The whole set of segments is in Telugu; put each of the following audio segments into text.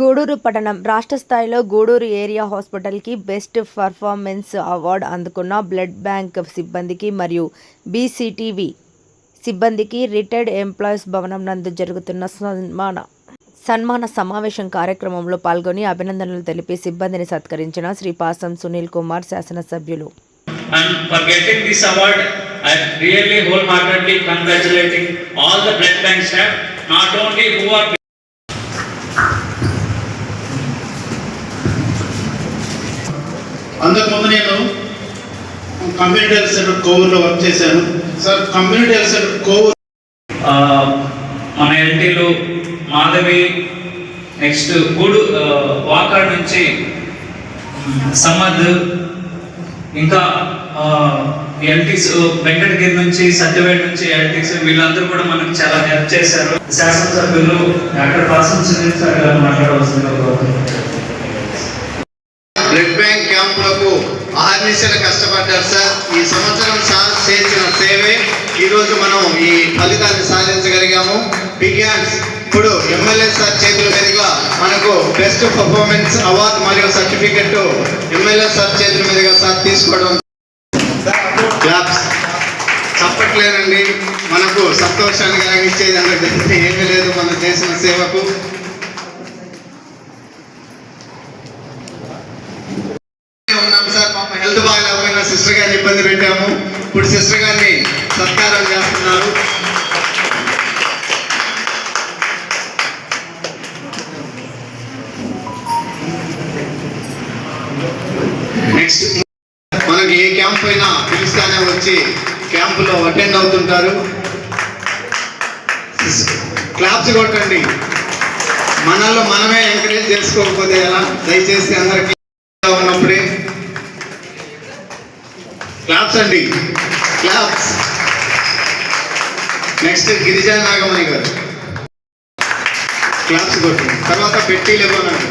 గూడూరు పట్టణం రాష్ట్ర స్థాయిలో గూడూరు ఏరియా హాస్పిటల్కి బెస్ట్ పర్ఫార్మెన్స్ అవార్డు అందుకున్న బ్లడ్ బ్యాంక్ సిబ్బందికి మరియు బీసీటీవీ సిబ్బందికి రిటైర్డ్ ఎంప్లాయీస్ భవనం నందు జరుగుతున్న సన్మాన సన్మాన సమావేశం కార్యక్రమంలో పాల్గొని అభినందనలు తెలిపి సిబ్బందిని సత్కరించిన శ్రీ పాసం సునీల్ కుమార్ శాసనసభ్యులు. Not only who are అంతకుముందు నేను కమ్యూనిటీ హెల్త్ సెంటర్ కోవూరులో వర్క్ చేశాను. Sir community health centre Kovur మన ఎల్టీలు మాధవి నెక్స్ట్ గూడు వాకాడ్ నుంచి సమద్ ఇంకా ఎల్టీస్ వెంకటగిరి నుంచి సత్యవేట నుంచి ఎల్టీస్ వీళ్ళందరూ కూడా మనకు చాలా హెల్ప్ చేశారు. శాసనసభ్యులు డాక్టర్ పాసం సునీల్ సార్ గారు మాట్లాడవలసిందిగా కోరుతున్నాను. బ్లడ్ బ్యాంక్ క్యాంపులకు ఆర్నిశలు కష్టపడ్డారు సార్. ఈ సంవత్సరం సార్ చేసిన సేవే. ఈరోజు మనం ఈ ఫలితాన్ని సాధించగలిగాము. బిగ్యాన్స్ ఇప్పుడు ఎమ్మెల్యే సార్ చేతుల మీదుగా మనకు బెస్ట్ పర్ఫార్మెన్స్ అవార్డు మరియు సర్టిఫికెట్ ఎమ్మెల్యే సార్ చేతుల మీదుగా సార్ తీసుకోవడం క్లాప్స్ చెప్పట్లేనండి. మనకు సంతోషాన్ని కలిగించేది అందుకు ఏమీ లేదు మనం చేసిన సేవకు ఉన్నాం సార్ పాప హెల్త్ బాగాలేకపోయినా సిస్టర్ గారిని ఇబ్బంది పెట్టాము. ఇప్పుడు సిస్టర్ గారిని సత్కారం చేస్తున్నారు. నెక్స్ట్ మనకి ఏ క్యాంప్ అయినా పిలుస్తానే వచ్చి క్యాంపులో అటెండ్ అవుతుంటారు. క్లాప్స్ కొట్టండి. మనల్లో మనమే ఎంకరేజ్ చేసుకోకపోతే ఎలా? దయచేసి అందరికి క్లాప్స్ అండి. క్లాప్స్ నెక్స్ట్ గిరిజా నాగమణి గారు. క్లాప్స్ కొట్టండి తర్వాత పెట్టి లేవనండి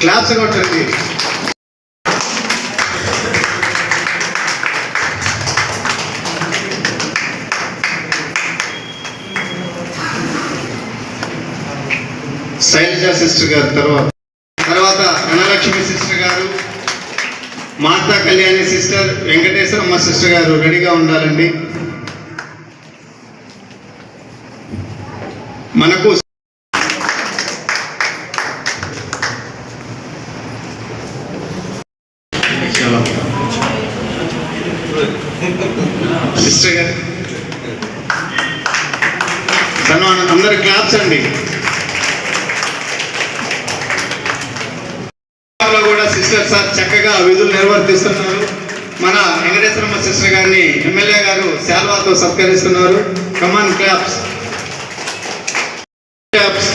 క్లాప్స్ కొట్టండి శైలజ సిస్టర్ గారు తర్వాత ధనలక్ష్మి సిస్టర్ గారు మాతా కళ్యాణి సిస్టర్ వెంకటేశ్వరమ్మ సిస్టర్ గారు రెడీగా ఉండాలండి. మనకు సిస్టర్ గారు సన్మానం అందరు క్లాప్స్ అండి లో కూడా సిస్టర్ సార్ చక్కగా విధులు నిర్వర్తిస్తున్నారు. మన వెంకటేశ్వరమ్మ సిస్టర్ గారిని ఎమ్మెల్యే గారు శాల్వాతో సత్కరిస్తున్నారు. Come on claps claps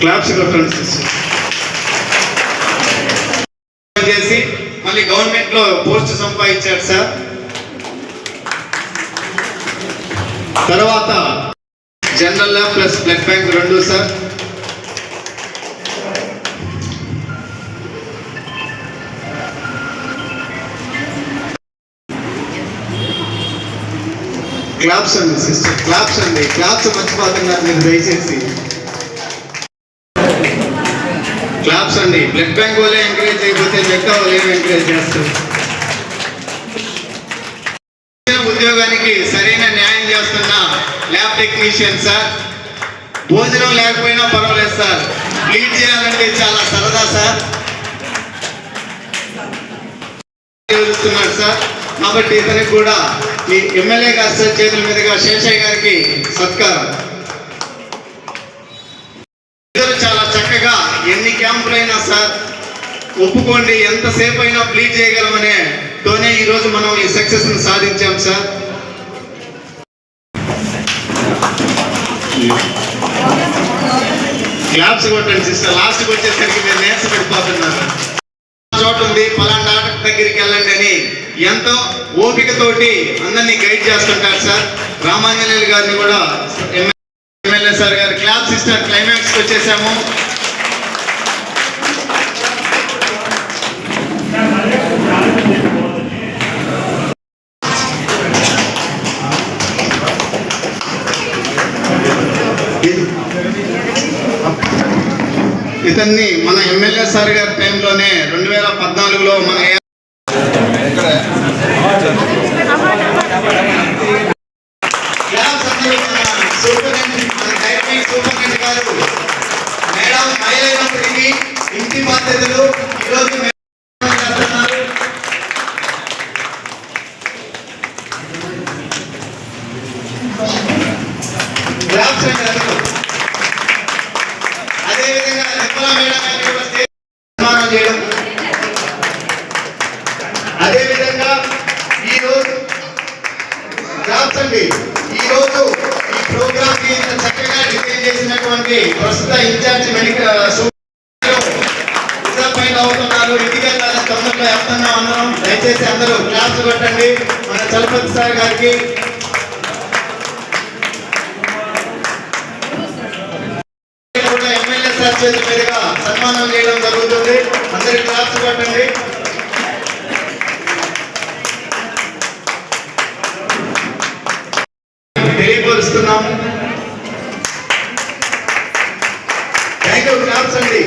claps కొట్టండి చేసి మళ్ళీ గవర్నమెంట్లో పోస్ట్ సంపాదించారు సార్. తర్వాత general lab plus blood bank రెండు సార్. క్లాప్స్ అండి సిస్టర్ క్లాప్స్ అండి. క్లాప్స్ మర్చిపోతున్నారు మీరు దయచేసి. క్లాప్స్ అండి. బ్లడ్ బ్యాంక్ వాళ్ళే ఎంకరేజ్ అయిపోతే మిగతా వాళ్ళు ఎంకరేజ్ చేస్తారు. ఉద్యోగానికి సరైన న్యాయం చేస్తున్న ల్యాబ్ టెక్నీషియన్ సార్. భోజనం లేకపోయినా పర్వాలేదు సార్. లీడ్ చేయాలంటే చాలా సరదా సార్. సార్. కాబట్టి ఇతనికి కూడా ఈ ఎమ్మెల్యే గారి సార్ చేతుల మీదుగా శేషయ్య గారికి సత్కారం. ఇద్దరు చాలా చక్కగా ఎన్ని క్యాంపులైనా సార్ ఒప్పుకోండి ఎంతసేపు అయినా ప్లీజ్ చేయగలమనే తోనే ఈరోజు మనం ఈ సక్సెస్ సాధించాం సార్ క్లాప్స్ కొట్టండి సిస్టర్ లాస్ట్కి వచ్చేసరికి మీరు నేర్చి పడిపోతున్నారు చోటు ఉంది. పలానా దగ్గరికి వెళ్ళండి. ఎంతో ఓపికతోటి అందరినీ గైడ్ చేస్తుంటారు సార్. రామాంజనేయులు గారిని కూడా ఎమ్మెల్యే సార్ గారు క్లాప్స్ ఇస్తారు క్లైమాక్స్ వచ్చేసాము. ఇతన్ని మన ఎమ్మెల్యే సార్ గారి టైంలోనే రెండు వేల పద్నాలుగులో మన Yeah. వెళ్తున్నాం దయచేసి అందరూ క్లాస్ కొట్టండి. మన చలపతి సార్ గారికి. ఎమ్మెల్యే సార్ చేతి మీదుగా సన్మానం చేయడం జరుగుతుంది. అందరి క్లాస్ కొట్టండి. తెలియపరుస్తున్నాము థ్యాంక్ యూ క్లాప్స్ అండి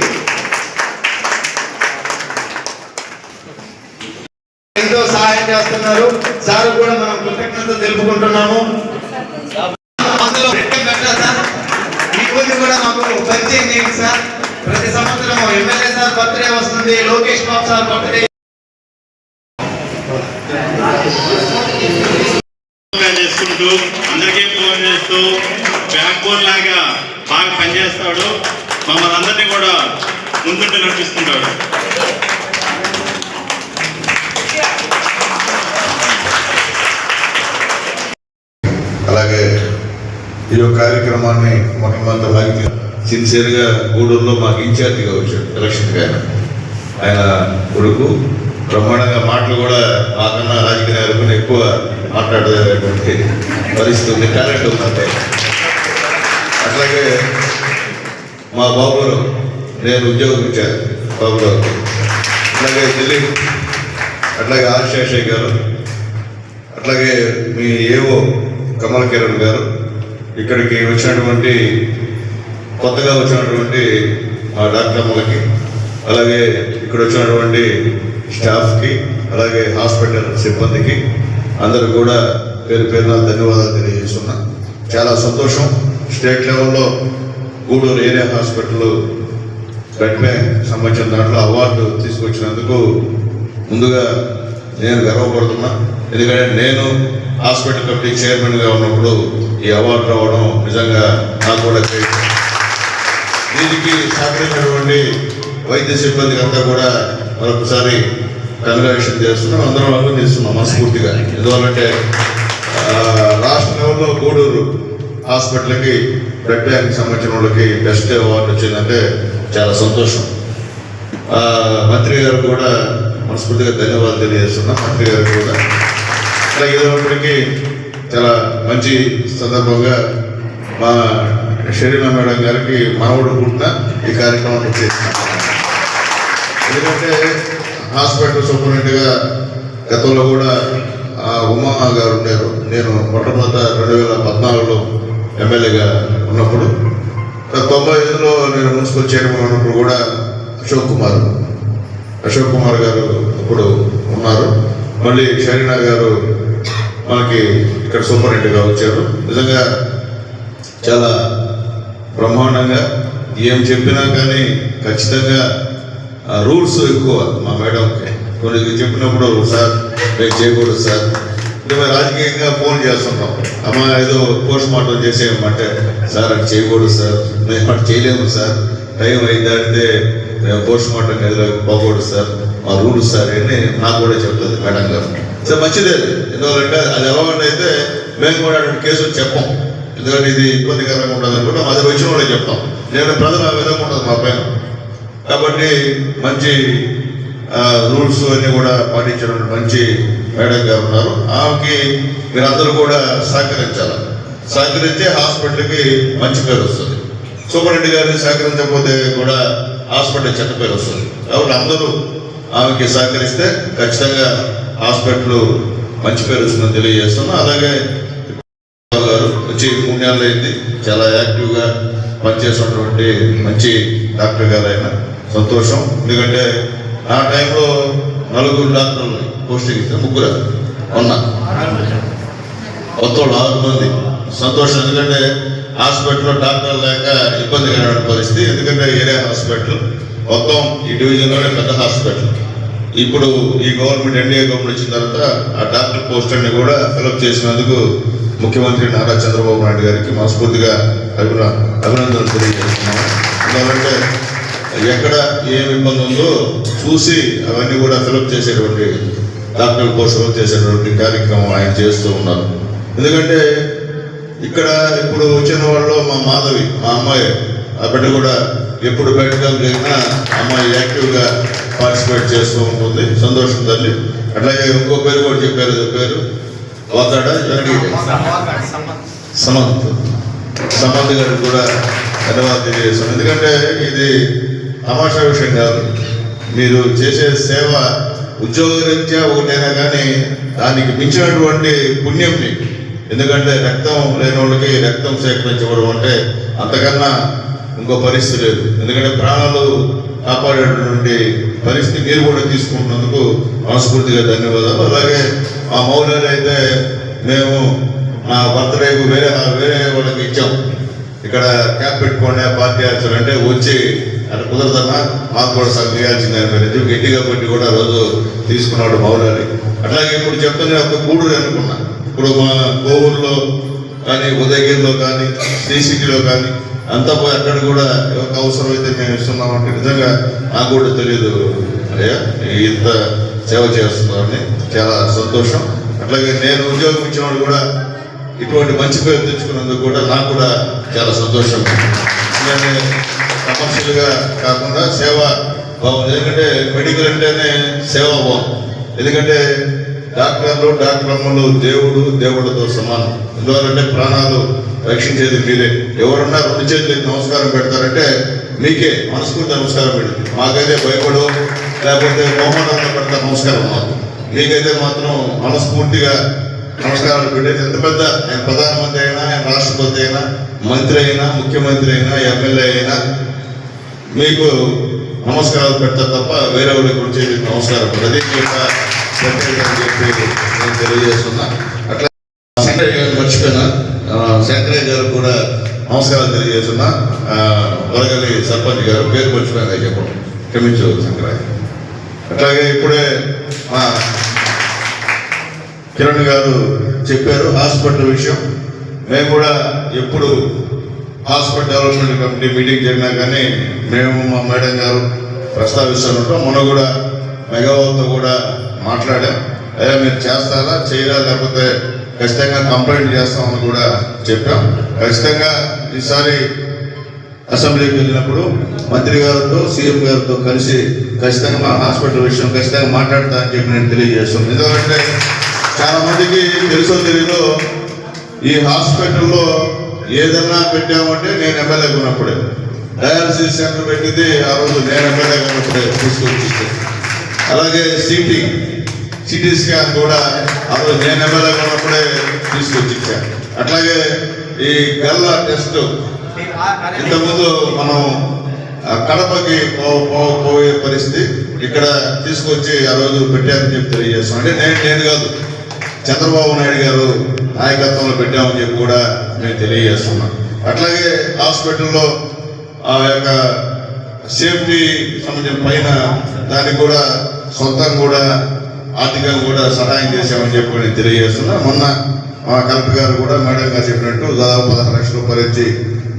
ఎంతో సహాయం చేస్తున్నారు. సార్ కూడా మనం కృతజ్ఞతలు తెలుపుకుంటున్నాము. అందులో రెట్టం పెట్టా సార్? ఈ కూడా మాకు పరిచయం చేయండి సార్. ప్రతి సంవత్సరం ఎమ్మెల్యే సార్ బర్త్డే వస్తుంది. Lokesh Babu sir birthday. గా చేసుకుంటూ అందరికీ ఫోన్ చేస్తూ బ్యాక్ బోన్ లాగా బాగా పనిచేస్తాడు. మమ్మల్ని అందరినీ కూడా ముందుండి నడిపిస్తుంటాడు. అలాగే ఈ యొక్క కార్యక్రమాన్ని మొట్టమొదటి లాగి సిన్సియర్గా గూడూరులో మాకు ఇన్ఛార్జిగా వచ్చాడు ఎలక్షన్ ఆయన ఆయన కొడుకు. బ్రహ్మాండంగా మాటలు కూడా మాకన్నా రాజకీయ నాయకులు ఎక్కువ మాట్లాడేటువంటి పరిస్థితి ఉంది. టాలెంట్ ఉందంటే అట్లాగే మా బాబుగారు నేను ఉద్యోగం ఇచ్చాను బాబుగారికి అట్లాగే దిలీప్ అట్లాగే ఆర్ శేషయ్య గారు. అట్లాగే మీ ఏవో కమల్ కిరణ్ గారు ఇక్కడికి వచ్చినటువంటి కొత్తగా వచ్చినటువంటి డాక్టర్ అమ్మలకి అలాగే ఇక్కడ వచ్చినటువంటి స్టాఫ్కి అలాగే హాస్పిటల్ సిబ్బందికి అందరూ కూడా పేరు పేరున ధన్యవాదాలు తెలియజేస్తున్నా. చాలా సంతోషం. స్టేట్ లెవెల్లో Gudur area hospital blood bank సంబంధించిన దాంట్లో అవార్డు తీసుకొచ్చినందుకు ముందుగా నేను గర్వపడుతున్నా. ఎందుకంటే నేను హాస్పిటల్ కమిటీ చైర్మన్గా ఉన్నప్పుడు ఈ అవార్డు రావడం నిజంగా నాకు కూడా దీనికి సహకరించినటువంటి వైద్య సిబ్బందికి అంతా కూడా మరొకసారి కంగ్రాచులేషన్ చేస్తున్నాం. అందరం అభినందిస్తున్నాం మనస్ఫూర్తిగా. ఎందువల్లంటే రాష్ట్ర లెవెల్లో గూడూరు హాస్పిటల్కి బ్లడ్ బ్యాంక్ సంబంధించిన వాళ్ళకి బెస్ట్ అవార్డు వచ్చిందంటే చాలా సంతోషం. మంత్రి గారు కూడా మనస్ఫూర్తిగా ధన్యవాదాలు తెలియజేస్తున్నాం. మంత్రి గారు కూడా. అలాగే ఏదైనప్పటికీ చాలా మంచి సందర్భంగా మా షరీనా మేడం గారికి మనవడు పుట్టిన ఈ కార్యక్రమం చేస్తున్నాం. ఎందుకంటే హాస్పిటల్ సూపరింటెండెంట్గా గతంలో కూడా ఉమా గారు ఉండారు నేను మొట్టమొదట రెండు వేల పద్నాలుగులో ఎమ్మెల్యేగా ఉన్నప్పుడు. తొంభై ఐదులో నేను మున్సిపల్ చైర్మన్ ఉన్నప్పుడు కూడా అశోక్ కుమార్ అశోక్ కుమార్ గారు అప్పుడు ఉన్నారు. మళ్ళీ షరీనా గారు మనకి ఇక్కడ సూపరింటెండెంట్గా వచ్చారు. నిజంగా చాలా బ్రహ్మాండంగా ఏం చెప్పినా కానీ ఖచ్చితంగా రూల్స్ ఎక్కువ మా మేడంకి. కొన్ని చెప్పినప్పుడు సార్ మేము చేయకూడదు సార్. అంటే మేము రాజకీయంగా ఫోన్ చేస్తుంటాం అమ్మ ఏదో పోస్ట్ మార్టం చేసేయమంటే సార్ అది చేయకూడదు సార్. మేము అటు చేయలేము సార్. టైం అయింది దాటితే పోస్ట్ మార్టం ఏదో పోకూడదు సార్ మా రూల్స్ సార్ అని నాకు కూడా చెప్తుంది మేడం గారు. సార్ మంచిదే ఎందుకంటే అది అలవాటు అయితే మేము కూడా అటువంటి కేసులు చెప్పం. ఎందుకంటే ఇది ఇబ్బందికరంగా ఉండదు అనుకుంటాం అది వచ్చిన వాళ్ళే చెప్తాం. నేను ప్రజలు ఆ విధంగా ఉండదు మా పైన. కాబట్టి మంచి రూల్స్ అన్ని కూడా పాటించడం మంచి మేడం గారు ఉన్నారు. ఆమెకి మీరందరూ కూడా సహకరించాలి. సహకరిస్తే హాస్పిటల్కి మంచి పేరు వస్తుంది. సూపరింటెండెంట్ గారిని సహకరించకపోతే కూడా హాస్పిటల్ చెడ్డ పేరు వస్తుంది. కాబట్టి అందరూ ఆమెకి సహకరిస్తే ఖచ్చితంగా హాస్పిటల్ మంచి పేరు వస్తుందని తెలియజేస్తున్నాం. అలాగే గారు వచ్చి మూడు నెలలు అయింది. చాలా యాక్టివ్గా పనిచేసినటువంటి మంచి డాక్టర్ గారు ఆయన సంతోషం. ఎందుకంటే నా టైంలో నలుగురు డాక్టర్లు పోస్టింగ్ ఇస్తే ముగ్గురు ఉన్నా మొత్తం ఆరు మంది. సంతోషం. ఎందుకంటే హాస్పిటల్లో డాక్టర్ లేక ఇబ్బందికరమైన పరిస్థితి. ఎందుకంటే ఏరియా హాస్పిటల్ మొత్తం ఈ డివిజన్లోనే పెద్ద హాస్పిటల్. ఇప్పుడు ఈ గవర్నమెంట్ ఎన్డీఏ గవర్నమెంట్ వచ్చిన తర్వాత ఆ డాక్టర్ పోస్ట్ అన్ని కూడా ఫిలప్ చేసినందుకు ముఖ్యమంత్రి నారా చంద్రబాబు నాయుడు గారికి మనస్ఫూర్తిగా అభిన అభినందనలు తెలియజేస్తున్నాము. ఎందుకంటే ఎక్కడ ఏమి ఇబ్బంది ఉందో చూసి అవన్నీ కూడా ఫిలప్ చేసేటువంటి డాక్టర్ పోస్టులు చేసేటువంటి కార్యక్రమం ఆయన చేస్తూ ఉన్నారు. ఎందుకంటే ఇక్కడ ఇప్పుడు వచ్చిన వాళ్ళు మా మాధవి మా అమ్మాయి. ఆ బిడ్డ కూడా ఎప్పుడు బయటకు జరిగినా అమ్మాయి యాక్టివ్గా పార్టిసిపేట్ చేస్తూ ఉంటుంది. సంతోషం తల్లి. అట్లాగే ఇంకో పేరు కూడా చెప్పారు. చెప్పారు పేరు? వాతాడ సమంత్. సమంత్ గారికి కూడా ధన్యవాదాలు తెలియజేస్తాం ఎందుకంటే ఇది తమాషా విషయం కాదు. మీరు చేసే సేవ ఉద్యోగరీత్యా ఒకటైనా కానీ దానికి మించినటువంటి పుణ్యం మీకు. ఎందుకంటే రక్తం లేని వాళ్ళకి రక్తం సేకరించబడడం అంటే అంతకన్నా ఇంకో పరిస్థితి లేదు. ఎందుకంటే ప్రాణాలు కాపాడేటువంటి పరిస్థితి మీరు కూడా తీసుకుంటున్నందుకు మనస్ఫూర్తిగా ధన్యవాదాలు. అలాగే ఆ మౌలాలు అయితే మేము నా బర్త్డేకు వేరే వేరే వాళ్ళకి ఇచ్చాం. ఇక్కడ క్యాప్ పెట్టుకోండి పార్టీ ఆఫీసర్ అంటే వచ్చి అక్కడ కుదరదన్నా మాకు కూడా సగం చేయాల్సిందే అని గట్టిగా పెట్టి కూడా రోజు తీసుకున్నాడు మౌలాలి అట్లాగే ఇప్పుడు చెప్తున్నా ఒక గూడూరు అనుకున్నా. ఇప్పుడు మా కోవూరులో కానీ ఉదయగిరిలో కానీ శ్రీ కానీ అంతా పోయి అక్కడ కూడా ఒక అవసరం అయితే మేము ఇస్తున్నామంటే నిజంగా నాకు కూడా తెలియదు అయ్యా ఇంత సేవ చేస్తున్నారని చాలా సంతోషం. అట్లాగే నేను ఉద్యోగం ఇచ్చినవాడు కూడా ఇటువంటి మంచి పేరు తెచ్చుకున్నందుకు కూడా నాకు కూడా చాలా సంతోషం. ఎందుకంటే కమర్షియల్గా కాకుండా సేవ బాగుంది ఎందుకంటే మెడికల్ అంటేనే సేవా బాగుంది ఎందుకంటే డాక్టర్లు డాక్టర్ అమ్మలు దేవుడు దేవుడితో సమానం. ఎందువల్లంటే ప్రాణాలు రక్షించేది మీరే. ఎవరన్నా రెండు చేతులు నమస్కారం పెడతారంటే మీకే మనస్ఫూర్తి నమస్కారం పెడుతుంది. మాకైతే భయపడు లేకపోతే మొహమాటంగా పెడతా నమస్కారం మాకు. మీకైతే మాత్రం మనస్ఫూర్తిగా నమస్కారాలు పెట్టేది ఎంత పెద్ద? ఆయన ప్రధానమంత్రి అయినా ఆయన రాష్ట్రపతి అయినా మంత్రి అయినా ముఖ్యమంత్రి అయినా ఎమ్మెల్యే అయినా మీకు నమస్కారాలు పెడతారు తప్ప వేరే వాళ్ళకి గురించి నమస్కారం. పెట్టదు. అది మీ అని చెప్పి నేను తెలియజేస్తున్నా అట్లా శంకరయ్య గారు మర్చిపోయినా ఆ, శంకరయ్య గారు కూడా నమస్కారాలు తెలియజేస్తున్నా వరగలి సర్పంచ్ గారు పేరు మర్చిపోయినా చెప్పండి క్షమించు శంకరయ్య అట్లాగే ఇప్పుడే కిరణ్ గారు చెప్పారు హాస్పిటల్ విషయం మేము కూడా ఎప్పుడు హాస్పిటల్ డెవలప్మెంట్ కమిటీ మీటింగ్ జరిగినా కానీ మేము మా మేడం గారు ప్రస్తావిస్తుంటాం మొన్న కూడా మెగావాల్తో కూడా మాట్లాడాం. అయ్యా మీరు చేస్తారా? చేయరా? లేకపోతే ఖచ్చితంగా కంప్లైంట్ చేస్తామని కూడా చెప్పాం. ఖచ్చితంగా ఈసారి అసెంబ్లీకి వెళ్ళినప్పుడు మంత్రి గారితో సీఎం గారితో కలిసి ఖచ్చితంగా మా హాస్పిటల్ విషయం ఖచ్చితంగా మాట్లాడతా అని చెప్పి నేను తెలియజేస్తున్నాను ఎందుకంటే చాలా మందికి తెలుసో తెలీదో ఈ హాస్పిటల్లో ఏదన్నా పెట్టామంటే నేను ఎమ్మెల్యే ఉన్నప్పుడే. డయాలసిస్ సెంటర్ పెట్టింది ఆ రోజు నేను ఎమ్మెల్యే ఉన్నప్పుడే తీసుకొచ్చి అలాగే సిటీ సిటీ స్కాన్ కూడా ఆ రోజు నేను ఎమ్మెల్యే ఉన్నప్పుడే తీసుకొచ్చి ఇచ్చాను అట్లాగే ఈ గల్ల టెస్ట్ ఇంతకుముందు మనం కడపకి పోయే పరిస్థితి ఇక్కడ తీసుకొచ్చి ఆ రోజు పెట్టారని చెప్పి తెలియజేస్తాం. అంటే నేను నేను కాదు చంద్రబాబు నాయుడు గారు నాయకత్వంలో పెట్టామని చెప్పి కూడా మేము తెలియజేస్తున్నాం. అట్లాగే హాస్పిటల్లో ఆ యొక్క సేఫ్టీ సంబంధించిన పైన దానికి కూడా సొంతంగా కూడా ఆర్థికంగా కూడా సహాయం చేశామని చెప్పి నేను తెలియజేస్తున్నా. మొన్న మా కలెక్టర్ గారు కూడా మేడం గారు చెప్పినట్టు దాదాపు పదహారు లక్షల రూపాయలు ఇచ్చి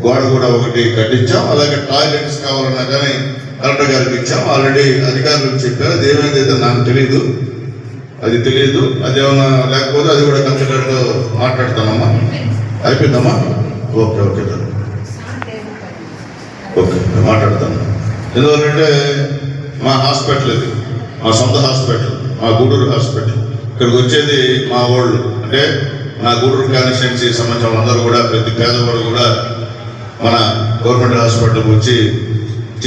గోడ కూడా ఒకటి కట్టించాం. అలాగే టాయిలెట్స్ కావాలన్నా కానీ కలెక్టర్ గారికి ఇచ్చాం. ఆల్రెడీ అధికారులకు చెప్పారు. అది ఏమైందైతే నాకు తెలియదు అది తెలియదు అదేమన్నా లేకపోతే అది కూడా కలెక్టర్ గారితో మాట్లాడతానమ్మా. అయిపోయిందమ్మా? Okay okay okay. మాట్లాడతాను. ఎందువల్లంటే మా హాస్పిటల్ ఇది. మా సొంత హాస్పిటల్. మా గూడూరు హాస్పిటల్. ఇక్కడికి వచ్చేది మా వాళ్ళు. అంటే నా గూడూరు కాన్స్టిట్యున్సీ సంబంధించిన అందరూ కూడా ప్రతి పేదవాడు కూడా మన గవర్నమెంట్ హాస్పిటల్కి వచ్చి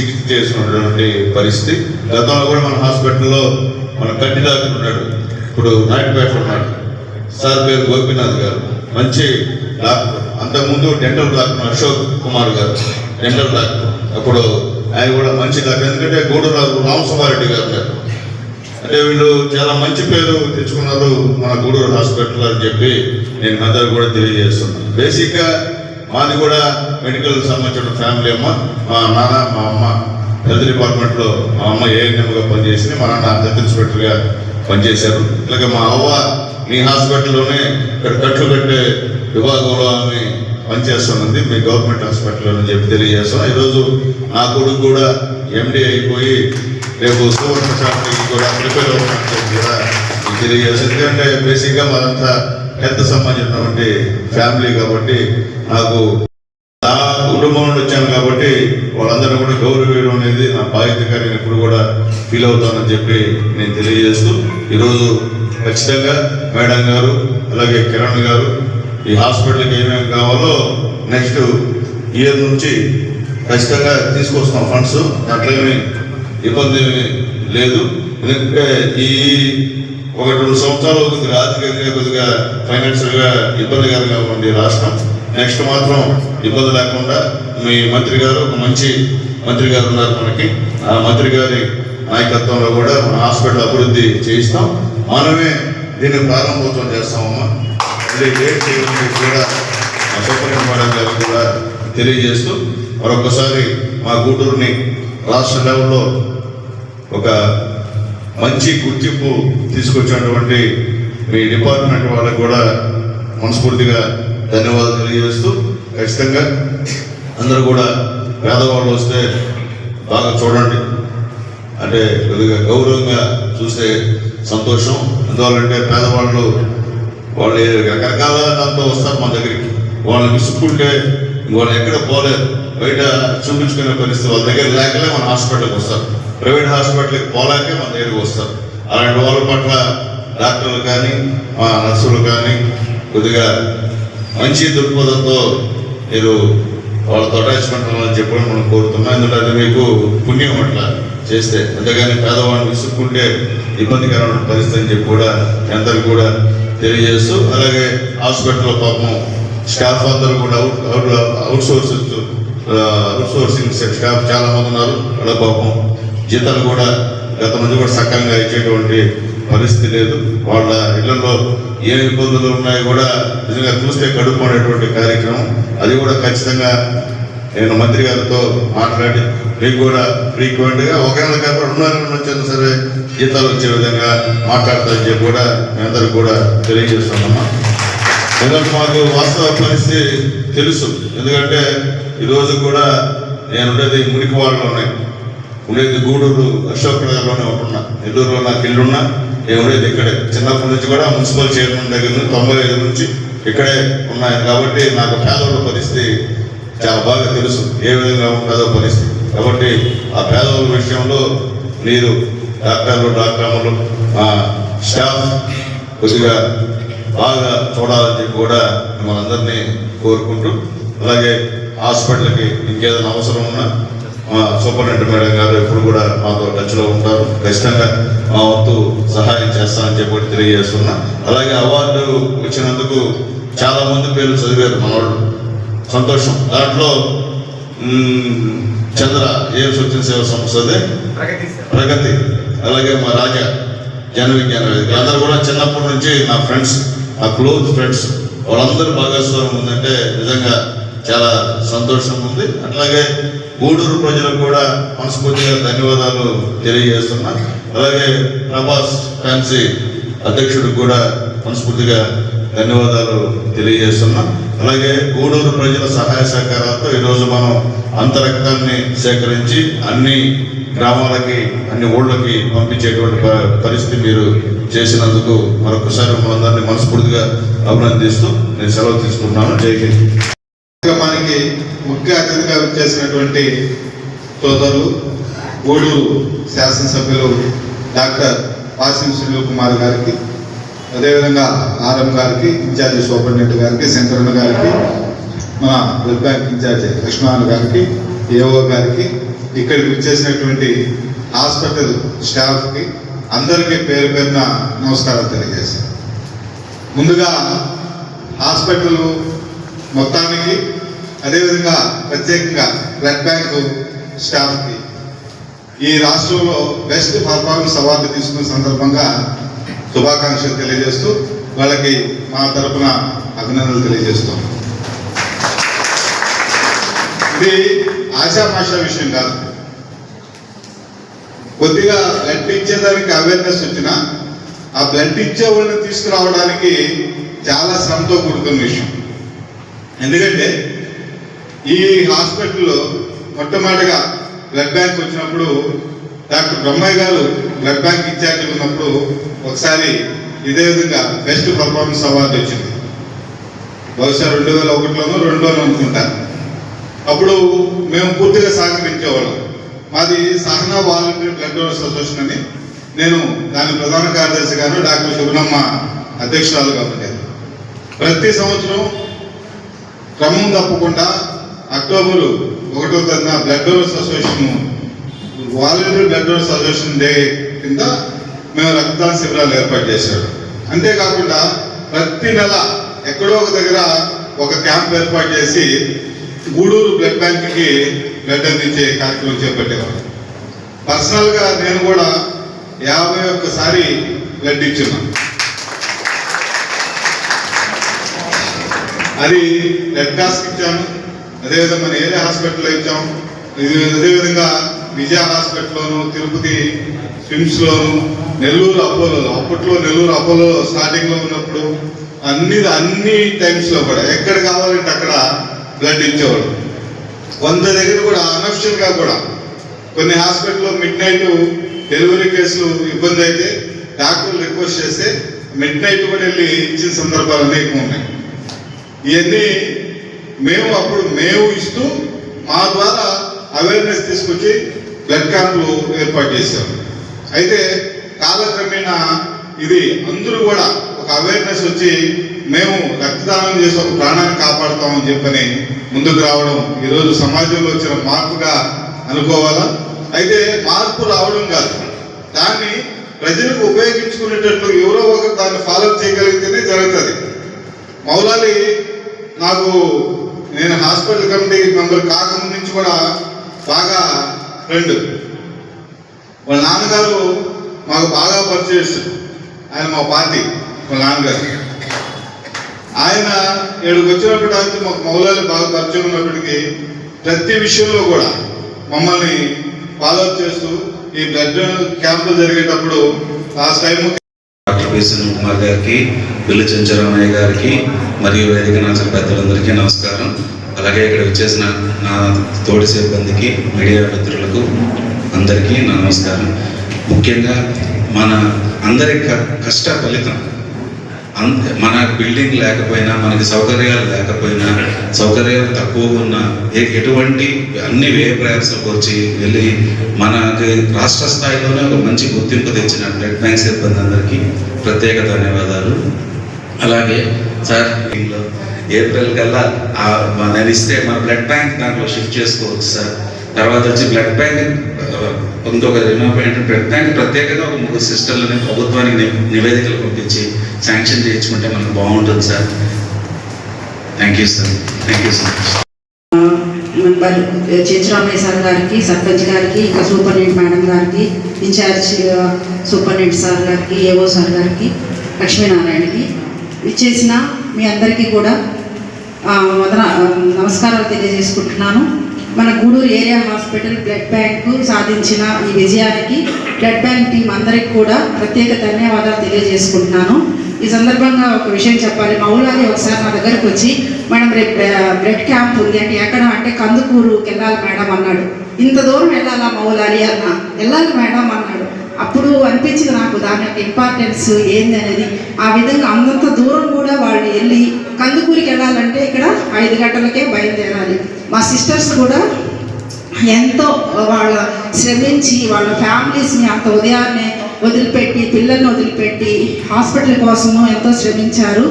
చికిత్స చేసుకున్నటువంటి పరిస్థితి. గతంలో కూడా మన హాస్పిటల్లో మన కంటి డాక్టర్ ఉన్నాడు. ఇప్పుడు నాయుడుపేట ఉన్నాడు. సార్ పేరు గోపీనాథ్ గారు. మంచి డాక్టర్. అంతకుముందు డెంటల్ డాక్టర్ అశోక్ కుమార్ గారు. Dental doctor. అప్పుడు ఆయన కూడా మంచి డాక్టర్. ఎందుకంటే గూడూరు రామసుమారెడ్డి గారు అంటే వీళ్ళు చాలా మంచి పేరు తెచ్చుకున్నారు మన గూడూరు హాస్పిటల్ అని చెప్పి నేను అందరూ కూడా తెలియజేస్తున్నాను. బేసిక్గా మాది కూడా మెడికల్ సంబంధించిన ఫ్యామిలీ అమ్మ మా నాన్న మా అమ్మ. హెల్త్ డిపార్ట్మెంట్లో మా అమ్మ ఏఎన్ఎంగా పనిచేసింది మా నాన్న హెల్త్ ఇన్స్పెక్టర్గా పనిచేశారు. ఇలాగ మా అవ్వ మీ హాస్పిటల్లోనే ఇక్కడ కట్లు కట్టే విభాగంలో ఆమె పనిచేస్తున్నది మీ గవర్నమెంట్ హాస్పిటల్ అని చెప్పి తెలియజేస్తాం. ఈరోజు నా కొడుకు కూడా ఎండి అయిపోయి రేపు సువర్ణ శాస్త్రికి కూడా ప్రిపేర్ అవుతున్నట్టు చెప్పి కూడా తెలియజేస్తాం. ఎందుకంటే బేసిక్గా మనంతా హెల్త్ సంబంధించినటువంటి ఫ్యామిలీ కాబట్టి నాకు నా కుటుంబం నుండి వచ్చాను కాబట్టి వాళ్ళందరూ కూడా గౌరవం అనేది నా బాధ్యతగా నేను ఎప్పుడు కూడా ఫీల్ అవుతానని చెప్పి నేను తెలియజేస్తూ ఈరోజు ఖచ్చితంగా మేడం గారు అలాగే కిరణ్ గారు ఈ హాస్పిటల్కి ఏమేమి కావాలో నెక్స్ట్ ఇయర్ నుంచి ఖచ్చితంగా తీసుకొస్తాం ఫండ్స్. అట్లేమి ఇబ్బంది లేదు. ఎందుకంటే ఈ ఒక రెండు సంవత్సరాలు కొద్దిగా ఆర్థికంగా కొద్దిగా ఫైనాన్షియల్గా ఇబ్బందికరంగా ఉంది రాష్ట్రం. నెక్స్ట్ మాత్రం ఇబ్బంది లేకుండా మీ మంత్రి గారు ఒక మంచి మంత్రి గారు ఉన్నారు మనకి. ఆ మంత్రి గారి నాయకత్వంలో కూడా మన హాస్పిటల్ అభివృద్ధి చేయిస్తాం. మనమే దీన్ని ప్రారంభోత్సవం చేస్తామమ్మా. ఇది డేట్ కూడా మా సూపరింటెండెంట్ కూడా తెలియజేస్తూ మరొకసారి మా గూడూరుని రాష్ట్ర లెవెల్లో ఒక మంచి గుర్తింపు తీసుకొచ్చినటువంటి మీ డిపార్ట్మెంట్ వాళ్ళకు కూడా మనస్ఫూర్తిగా ధన్యవాదాలు తెలియజేస్తూ ఖచ్చితంగా అందరూ కూడా పేదవాళ్ళు వస్తే బాగా చూడండి. అంటే కొద్దిగా గౌరవంగా చూస్తే సంతోషం. ఎందువల్లంటే పేదవాళ్ళు వాళ్ళు రకరకాల దాంతో వస్తారు మన దగ్గరికి. వాళ్ళని విసుక్కుంటే వాళ్ళు ఎక్కడ పోలేరు బయట చూపించుకునే పరిస్థితి వాళ్ళ దగ్గర లేకలే మన హాస్పిటల్కి వస్తారు. ప్రైవేట్ హాస్పిటల్కి పోలేకే మన దగ్గరికి వస్తారు. అలాంటి వాళ్ళ పట్ల డాక్టర్లు కానీ మా నర్సులు కానీ కొద్దిగా మంచి దృక్పథంతో మీరు వాళ్ళతో అటాచ్మెంట్ అని చెప్పడం మనం కోరుతున్నాం. ఎందుకంటే అది మీకు పుణ్యం అట్లా చేస్తే. అంతేగాని పేదవాడిని విసుక్కుంటే ఇబ్బందికరమైన పరిస్థితి అని చెప్పి కూడా మీ కూడా తెలియజేస్తూ అలాగే హాస్పిటల్లో పాపం స్టాఫ్ అందరూ కూడా out out out outsourcing staff చాలా మంది ఉన్నారు. వాళ్ళ పాపం జీతాలు కూడా గత నుంచి కూడా సక్రంగా ఇచ్చేటువంటి పరిస్థితి లేదు. వాళ్ళ ఇళ్ళలో ఏ ఇబ్బందులు ఉన్నాయో కూడా నిజంగా చూస్తే కడుపు కార్యక్రమం. అది కూడా ఖచ్చితంగా నేను మంత్రి గారితో మాట్లాడి మీకు కూడా ఫ్రీక్వెంట్గా ఒక ఉన్నారని వచ్చినా రెండు నుంచి అయినా సరే జీతాలు వచ్చే విధంగా మాట్లాడతారని చెప్పి కూడా మీ అందరికి కూడా తెలియజేస్తున్నామా? ఎందుకంటే మాకు వాస్తవ పరిస్థితి తెలుసు. ఎందుకంటే ఈరోజు కూడా నేను ఉండేది మురికి ఉన్నాయి. ఉండేది గూడూరు అశోక్ నగర్లోనే ఉంటున్నా. నెల్లూరులో నాకు ఇల్లున్నా నేను ఉండేది ఇక్కడే. చిన్నప్పటి నుంచి కూడా మున్సిపల్ చైర్మన్ దగ్గర నుంచి తొంభై ఐదు నుంచి ఇక్కడే ఉన్నాయి కాబట్టి నాకు పేదవాళ్ళ పరిస్థితి చాలా బాగా తెలుసు. ఏ విధంగా ఉంటుందో పరిస్థితి. కాబట్టి ఆ పేదవాళ్ళ విషయంలో మీరు డాక్టర్లు డాక్టర్లు మా స్టాఫ్ కొద్దిగా బాగా చూడాలని చెప్పి కూడా మనందరినీ కోరుకుంటూ అలాగే హాస్పిటల్కి ఇంకేదైనా అవసరం ఉన్నా మా సూపరింటెండెంట్ మేడం గారు ఎప్పుడు కూడా మాతో టచ్లో ఉంటారు. ఖచ్చితంగా మా వంతు సహాయం చేస్తానని చెప్పి తెలియజేస్తున్నా. అలాగే అవార్డు వచ్చినందుకు చాలామంది పేర్లు చదివారు మనవాళ్ళు. సంతోషం. దాంట్లో చంద్ర ఏ స్వచ్ఛంద సేవ సంస్థది ప్రగతి అలాగే మా రాజా జన విజ్ఞాన వేదిక. అందరూ కూడా చిన్నప్పటి నుంచి నా ఫ్రెండ్స్ నా క్లోజ్ ఫ్రెండ్స్. వాళ్ళందరూ భాగస్వామ్యం ఉందంటే నిజంగా చాలా సంతోషం ఉంది. అట్లాగే గూడూరు ప్రజలకు కూడా మనస్ఫూర్తిగా ధన్యవాదాలు తెలియజేస్తున్నా. అలాగే ప్రభాస్ ఫ్యాన్సీ అధ్యక్షుడికి కూడా మనస్ఫూర్తిగా ధన్యవాదాలు తెలియజేస్తున్నా. అలాగే గూడూరు ప్రజల సహాయ సహకారాలతో ఈరోజు మనం అంతరక్తాన్ని సేకరించి అన్ని గ్రామాలకి అన్ని ఊళ్ళకి పంపించేటువంటి ప- పరిస్థితి మీరు చేసినందుకు మరొకసారి మనందరినీ మనస్ఫూర్తిగా అభినందిస్తూ నేను సెలవు తీసుకుంటున్నాను. జై హింద్. ముఖ్య అతిథిగా చేసినటువంటి సోదరులు గూడూరు శాసనసభ్యులు డాక్టర్ వాసిం సునీల్ కుమార్ గారికి అదేవిధంగా ఆర్ఎం గారికి ఇన్ఛార్జి సూపరింటెండెంట్ గారికి శంకరణ గారికి మన బ్లడ్ బ్యాంక్ ఇన్ఛార్జి లక్ష్మణ్ గారికి ఏఓ గారికి ఇక్కడికి వచ్చేసినటువంటి హాస్పిటల్ స్టాఫ్కి అందరికీ పేరు పేరున నమస్కారాలు తెలియజేశాను ముందుగా హాస్పిటల్ మొత్తానికి అదేవిధంగా ప్రత్యేకంగా బ్లడ్ బ్యాంకు స్టాఫ్కి. ఈ రాష్ట్రంలో బెస్ట్ పర్ఫార్మెన్స్ అవార్డు తీసుకున్న సందర్భంగా శుభాకాంక్షలు తెలియజేస్తూ వాళ్ళకి మా తరపున అభినందనలు తెలియజేస్తాం. ఇది ఆశామాషా విషయం కాదు. కొద్దిగా బ్లడ్ ఇచ్చేదానికి అవేర్నెస్ వచ్చినా ఆ బ్లడ్ ఇచ్చే వాళ్ళని తీసుకురావడానికి చాలా శ్రమతో కూడుకున్న విషయం. ఎందుకంటే ఈ హాస్పిటల్లో మొట్టమొదటిగా బ్లడ్ బ్యాంక్ వచ్చినప్పుడు డాక్టర్ బ్రహ్మయ్య గారు బ్లడ్ బ్యాంక్ ఇన్ఛార్జ్ ఉన్నప్పుడు ఒకసారి ఇదే విధంగా బెస్ట్ పర్ఫార్మెన్స్ అవార్డు వచ్చింది. బహుశా రెండు వేల ఒకటిలోనూ రెండులోనూ అనుకుంటాను అప్పుడు మేము పూర్తిగా సహకరించేవాళ్ళం. మాది Sahana volunteer blood donors association అని నేను దాని ప్రధాన కార్యదర్శిగాను డాక్టర్ శుభనమ్మ అధ్యక్షురాలుగా ఉండేది. ప్రతి సంవత్సరం క్రమం తప్పకుండా అక్టోబరు ఒకటో తేదీన blood donors association volunteer blood donors day కింద మేము రక్తదాన శిబిరాలు ఏర్పాటు చేశాడు అంతేకాకుండా ప్రతి నెల ఎక్కడో ఒక దగ్గర ఒక క్యాంప్ ఏర్పాటు చేసి గూడూరు బ్లడ్ బ్యాంక్కి బ్లడ్ అందించే కార్యక్రమం చేపట్టేవాడు పర్సనల్గా నేను కూడా యాభై ఒక్కసారి బ్లడ్ ఇచ్చున్నాను అది రెడ్ క్రాస్కి ఇచ్చాను అదేవిధంగా మన ఏరియా హాస్పిటల్లో ఇచ్చాం ఇది అదేవిధంగా విజయ హాస్పిటల్లోను తిరుపతి స్విమ్స్లోను నెల్లూరు అపోలో అప్పట్లో నెల్లూరు అపోలో స్టార్టింగ్లో ఉన్నప్పుడు అన్ని అన్ని టైమ్స్లో కూడా ఎక్కడ కావాలంటే అక్కడ బ్లడ్ ఇచ్చేవాడు. వంద దగ్గర కూడా అనఫిషియల్గా కూడా. కొన్ని హాస్పిటల్లో మిడ్ నైట్ డెలివరీ కేసులు ఇబ్బంది అయితే డాక్టర్లు రిక్వెస్ట్ చేస్తే మిడ్ నైట్ కూడా వెళ్ళి ఇచ్చిన సందర్భాలు అనేకం ఉన్నాయి. ఇవన్నీ మేము అప్పుడు మేము ఇస్తూ మా ద్వారా అవేర్నెస్ తీసుకొచ్చి బ్లడ్ క్యాంపులు ఏర్పాటు చేశారు. అయితే కాలక్రమేణా ఇది అందరూ కూడా ఒక అవేర్నెస్ వచ్చి మేము రక్తదానం చేసి ఒక ప్రాణాన్ని కాపాడుతామని చెప్పని ముందుకు రావడం ఈరోజు సమాజంలో వచ్చిన మార్పుగా అనుకోవాలా? అయితే మార్పు రావడం కాదు. దాన్ని ప్రజలకు ఉపయోగించుకునేటట్లు ఎవరో ఒకరు దాన్ని ఫాలో చేయగలిగితేనే జరుగుతుంది. మౌలాలి నాకు నేను హాస్పిటల్ కమిటీ మెంబర్ కాకముందు నుంచి కూడా బాగా ఫ్రెండ్ వాళ్ళ నాన్నగారు మాకు బాగా పరిచయం ఆయన మా పార్టీ వాళ్ళ నాన్నగారు. ఆయన ఇక్కడికి వచ్చినప్పుడు అయితే మాకు మౌలాలు బాగా పరిచయం ఉన్నప్పటికీ ప్రతి విషయంలో కూడా మమ్మల్ని ఫాలో చేస్తూ ఈ బ్లడ్ క్యాంపులు జరిగేటప్పుడు last time doctor P Kumar గారికి బిల్లు చెంచరామయ్య గారికి మరియు వేదిక నాచల పెద్దలందరికీ నమస్కారం. అలాగే ఇక్కడ వచ్చేసిన నా తోటి సిబ్బందికి మీడియా మిత్రులకు అందరికీ నా నమస్కారం. ముఖ్యంగా మన అందరి కష్ట ఫలితం మన బిల్డింగ్ లేకపోయినా మనకి సౌకర్యాలు లేకపోయినా సౌకర్యాలు తక్కువ ఉన్న ఎటువంటి అన్ని వ్యయ ప్రయాసాలకు వచ్చి వెళ్ళి మనకి రాష్ట్ర స్థాయిలోనే ఒక మంచి గుర్తింపు తెచ్చిన బ్లడ్ బ్యాంక్ సిబ్బంది అందరికీ ప్రత్యేక ధన్యవాదాలు. అలాగే సార్ దీనిలో ఏప్రిల్ కల్లా నేను ఇస్తే మన బ్లడ్ బ్యాంక్ దాంట్లో షిఫ్ట్ చేసుకోవచ్చు సార్. తర్వాత వచ్చి బ్లడ్ బ్యాంక్ ఒక ఇంకొక ఏంటంటే బ్లడ్ బ్యాంక్ ప్రత్యేకంగా ఒక ముగ్గురు సిస్టర్లని ప్రభుత్వానికి నివేదికలు పంపించి శాంక్షన్ చేయించుకుంటే మనకు బాగుంటుంది sir. Thank you sir thank you sir much member sir గారికి సర్పంచ్ గారికి ఇంకా సూపరింటెండెంట్ మేడం గారికి ఇన్ఛార్జ్ సూపరింటెండెంట్ సార్ గారికి ఏఓ సార్ గారికి లక్ష్మీనారాయణకి ఇచ్చేసిన మీ అందరికీ కూడా మొదల నమస్కారాలు తెలియజేసుకుంటున్నాను. మన Gudur area hospital blood bank సాధించిన ఈ విజయానికి బ్లడ్ బ్యాంక్ టీం అందరికి కూడా ప్రత్యేక ధన్యవాదాలు తెలియజేసుకుంటున్నాను. ఈ సందర్భంగా ఒక విషయం చెప్పాలి. మౌలాలి ఒకసారి నా దగ్గరకు వచ్చి మేడం రేపు బ్లడ్ క్యాంప్ ఉంది అంటే ఎక్కడ అంటే కందుకూరుకి వెళ్ళాలి మేడం అన్నాడు. ఇంత దూరం వెళ్ళాలా మౌలాలి అన్న వెళ్ళాలి మేడం అన్నాడు. అప్పుడు అనిపించింది నాకు దాని యొక్క ఇంపార్టెన్స్ ఏంది అనేది. ఆ విధంగా అంతంత దూరం కూడా వాళ్ళు వెళ్ళి కందుకూరికి వెళ్ళాలంటే ఇక్కడ ఐదు గంటలకే బయలుదేరాలి. మా సిస్టర్స్ కూడా ఎంతో వాళ్ళ శ్రమించి వాళ్ళ ఫ్యామిలీస్ని అంత ఉదయాన్నే వదిలిపెట్టి పిల్లల్ని వదిలిపెట్టి హాస్పిటల్ కోసము ఎంతో శ్రమించారు.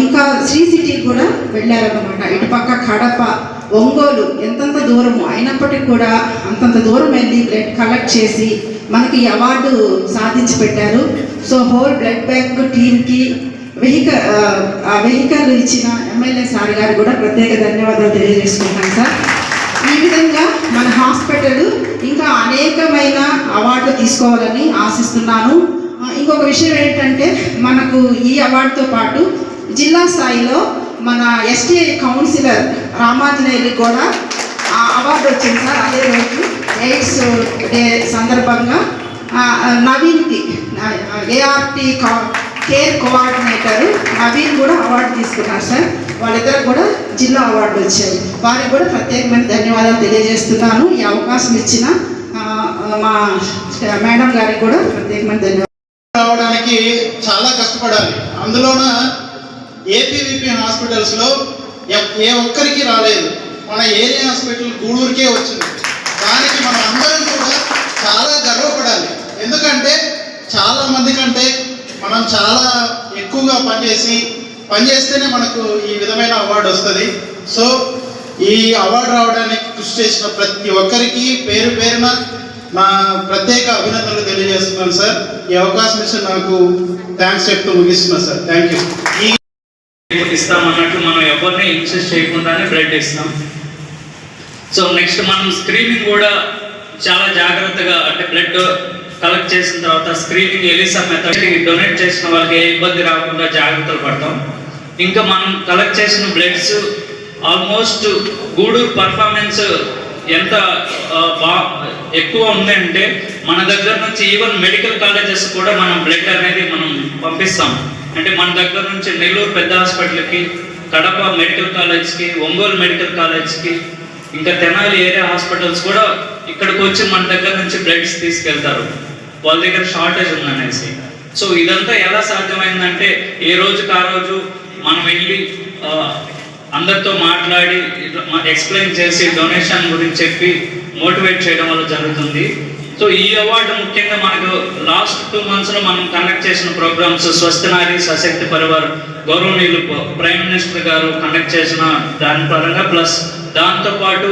ఇంకా శ్రీ సిటీ కూడా వెళ్ళారనమాట ఇటుపక్క కడప ఒంగోలు ఎంతంత దూరము. అయినప్పటికీ కూడా అంతంత దూరం వెళ్ళి బ్లడ్ కలెక్ట్ చేసి మనకి అవార్డు సాధించి పెట్టారు. సో హోల్ బ్లడ్ బ్యాంక్ టీమ్కి వెహికల్ ఆ వెహికల్ ఇచ్చిన ఎమ్మెల్యే సార్ గారు కూడా ప్రత్యేక ధన్యవాదాలు తెలియజేసుకుంటాను సార్. ఈ విధంగా మన హాస్పిటల్ ఇంకా అనేకమైన అవార్డులు తీసుకోవాలని ఆశిస్తున్నాను. ఇంకొక విషయం ఏంటంటే మనకు ఈ అవార్డుతో పాటు జిల్లా స్థాయిలో మన ఎస్టీఐ కౌన్సిలర్ రామాంజనేయులకు కూడా ఆ అవార్డు వచ్చింది సార్. అదే రోజు ఎయిడ్స్ డే సందర్భంగా ఆ, ఆ, నవీన్కి ఏఆర్టీ కేర్ కోఆర్డినేటర్ నవీన్ కూడా అవార్డు తీసుకున్నారు సార్. వాళ్ళిద్దరు కూడా జిల్లా అవార్డు వచ్చాయి వారికి కూడా ప్రత్యేకమైన ధన్యవాదాలు తెలియజేస్తున్నాను. ఈ అవకాశం ఇచ్చిన మా మేడం గారికి కూడా ప్రత్యేకమైన ధన్యవాదాలు. రావడానికి చాలా కష్టపడాలి. అందులోన ఏపీవీపీ హాస్పిటల్స్లో ఎ- ఏ ఒక్కరికి రాలేదు. మన ఏరియా హాస్పిటల్ గూడూరుకే వచ్చింది. దానికి మనం అందరం కూడా చాలా గర్వపడాలి. ఎందుకంటే చాలా మంది కంటే మనం చాలా ఎక్కువగా పనిచేసి పనిచేస్తేనే మనకు ఈ విధమైన అవార్డు వస్తుంది. సో ఈ అవార్డు రావడానికి కృషి చేసిన ప్రతి ఒక్కరికి పేరు పేరున నా ప్రత్యేక అభినందనలు తెలియజేస్తున్నాను సార్. ఈ అవకాశం ఇచ్చిన నాకు థ్యాంక్స్ చెప్తూ ముగిస్తున్నాను సార్. Thank you. ఇస్తామన్నట్టు అన్నట్టు మనం ఎవరిని ఇన్సెస్ట్ చేయకుండానే బ్లడ్ ఇస్తాం. సో నెక్స్ట్ మనం స్క్రీనింగ్ కూడా చాలా జాగ్రత్తగా అంటే బ్లడ్ కలెక్ట్ చేసిన తర్వాత స్క్రీనింగ్ ఎలిసా మెథడ్ డొనేట్ చేసిన వాళ్ళకి ఏ ఇబ్బంది రాకుండా జాగ్రత్తలు పడతాం. ఇంకా మనం కలెక్ట్ చేసిన బ్లడ్స్ ఆల్మోస్ట్ గూడూరు పర్ఫార్మెన్స్ ఎంత బా ఎక్కువ ఉందంటే మన దగ్గర నుంచి ఈవెన్ మెడికల్ కాలేజెస్ కూడా మనం బ్లడ్ అనేది మనం పంపిస్తాం. అంటే మన దగ్గర నుంచి నెల్లూరు పెద్ద హాస్పిటల్కి కడప మెడికల్ కాలేజ్కి ఒంగోలు మెడికల్ కాలేజ్కి ఇంకా తెనాలి ఏరియా హాస్పిటల్స్ కూడా ఇక్కడికి వచ్చి మన దగ్గర నుంచి బ్లడ్స్ తీసుకెళ్తారు. వాళ్ళ దగ్గర షార్టేజ్ ఉందనేసి. సో ఇదంతా ఎలా సాధ్యమైందంటే ఏ రోజుకి ఆ రోజు మనం వెళ్ళి అందరితో మాట్లాడి ఎక్స్ప్లెయిన్ చేసి డొనేషన్ గురించి చెప్పి మోటివేట్ చేయడం వల్ల జరుగుతుంది. సో ఈ అవార్డు ముఖ్యంగా మనకు లాస్ట్ టూ మంత్స్లో మనం కండక్ట్ చేసిన ప్రోగ్రామ్స్ స్వస్థనారి సశక్తి పరివార్ గౌరవనీయులు ప్రైమ్ మినిస్టర్ గారు కండక్ట్ చేసిన దాని పరంగా ప్లస్ దాంతోపాటు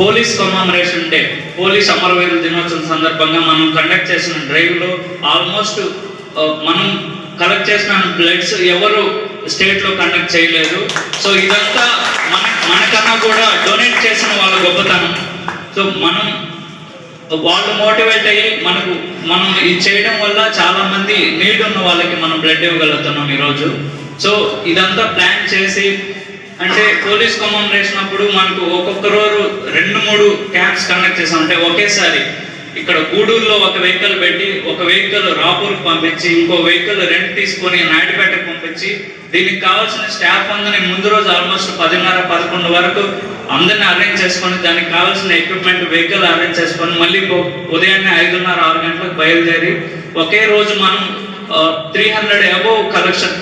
పోలీస్ కమామరేషన్ డే పోలీస్ అమరవీరుల దినోత్సవం సందర్భంగా మనం కండక్ట్ చేసిన డ్రైవ్లో ఆల్మోస్ట్ మనం కలెక్ట్ చేసిన బ్లడ్స్ ఎవరు స్టేట్లో కండక్ట్ చేయలేదు. సో ఇదంతా మన మనకన్నా కూడా డొనేట్ చేసిన వాళ్ళ గొప్పతనం. సో మనం వాళ్ళు మోటివేట్ అయ్యి మనకు మనం ఇది చేయడం వల్ల చాలామంది నీడ్ ఉన్న వాళ్ళకి మనం బ్లడ్ ఇవ్వగలుగుతున్నాం ఈరోజు. సో ఇదంతా ప్లాన్ చేసి అంటే పోలీస్ కమామరేషన్ వేసినప్పుడు మనకు ఒక్కొక్క రోజు రెండు మూడు క్యాంప్స్ కండక్ట్ చేసాం అంటే ఒకేసారి ఇక్కడ గూడూరులో ఒక వెహికల్ పెట్టి ఒక వెహికల్ రాపూర్కి పంపించి ఇంకో వెహికల్ రెంట్ తీసుకొని నాయుడుపేటకు పంపించి దీనికి కావాల్సిన స్టాఫ్ అందరిని ముందు రోజు ఆల్మోస్ట్ పదిన్నర పదకొండు వరకు అందరిని అరేంజ్ చేసుకొని దానికి కావాల్సిన ఎక్విప్మెంట్ వెహికల్ అరేంజ్ చేసుకొని మళ్ళీ ఉదయాన్నే ఐదున్నర ఆరు గంటలకు బయలుదేరి ఒకే రోజు మనం త్రీ హండ్రెడ్ అబోవ్ కలెక్షన్